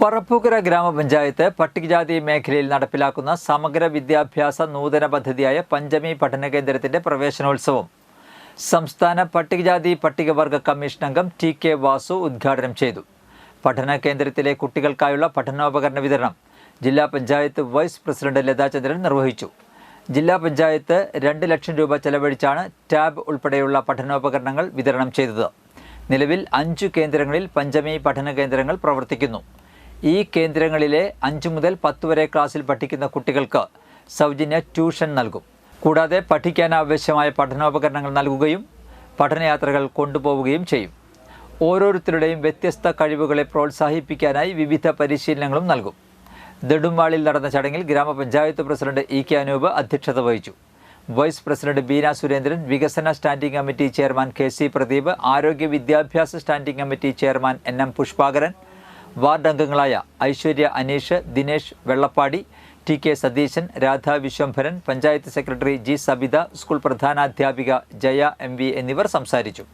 പറപ്പൂക്കര ഗ്രാമപഞ്ചായത്ത് പട്ടികജാതി മേഖലയിൽ നടപ്പിലാക്കുന്ന സമഗ്ര വിദ്യാഭ്യാസ നൂതന പദ്ധതിയായ പഞ്ചമി പഠന കേന്ദ്രത്തിന്റെ പ്രവേശനോത്സവം. സംസ്ഥാന പട്ടികജാതി പട്ടികവർഗ കമ്മീഷൻ അംഗം ടി കെ വാസു ഉദ്ഘാടനം ചെയ്തു. പഠന കേന്ദ്രത്തിലെ കുട്ടികൾക്കായുള്ള പഠനോപകരണ വിതരണം ജില്ലാ പഞ്ചായത്ത് വൈസ് പ്രസിഡന്റ് ലതാചന്ദ്രൻ നിർവഹിച്ചു. ജില്ലാ പഞ്ചായത്ത് രണ്ട് ലക്ഷം രൂപ ചെലവഴിച്ചാണ് ടാബ് ഉൾപ്പെടെയുള്ള പഠനോപകരണങ്ങൾ വിതരണം ചെയ്തത്. നിലവിൽ അഞ്ചു കേന്ദ്രങ്ങളിൽ പഞ്ചമി പഠന കേന്ദ്രങ്ങൾ പ്രവർത്തിക്കുന്നു. ഈ കേന്ദ്രങ്ങളിലെ അഞ്ച് മുതൽ പത്ത് വരെ ക്ലാസ്സിൽ പഠിക്കുന്ന കുട്ടികൾക്ക് സൗജന്യ ട്യൂഷൻ നൽകും. കൂടാതെ പഠിക്കാൻ ആവശ്യമായ പഠനോപകരണങ്ങൾ നൽകുകയും പഠനയാത്രകൾ കൊണ്ടുപോവുകയും ചെയ്യും. ഓരോരുത്തരുടെയും വ്യത്യസ്ത കഴിവുകളെ പ്രോത്സാഹിപ്പിക്കാനായി വിവിധ പരിശീലനങ്ങളും നൽകും. നെടുമ്പാളിൽ നടന്ന ചടങ്ങിൽ ഗ്രാമപഞ്ചായത്ത് പ്രസിഡന്റ് ഇ കെ അനൂപ് അധ്യക്ഷത വഹിച്ചു. വൈസ് പ്രസിഡന്റ് ബീന സുരേന്ദ്രൻ വികസന standing committee chairman K C Pradeep ആരോഗ്യ വിദ്യാഭ്യാസ standing committee chairman N M Pushpakaran ward അംഗങ്ങളായ Aishwarya Aneesh Dinesh Vellappadi T K Satheesan Radha Vishwambharan panchayat secretary G Sabitha school പ്രധാനാധ്യാപിക Jaya M എന്നിവർ സംസാരിച്ചു.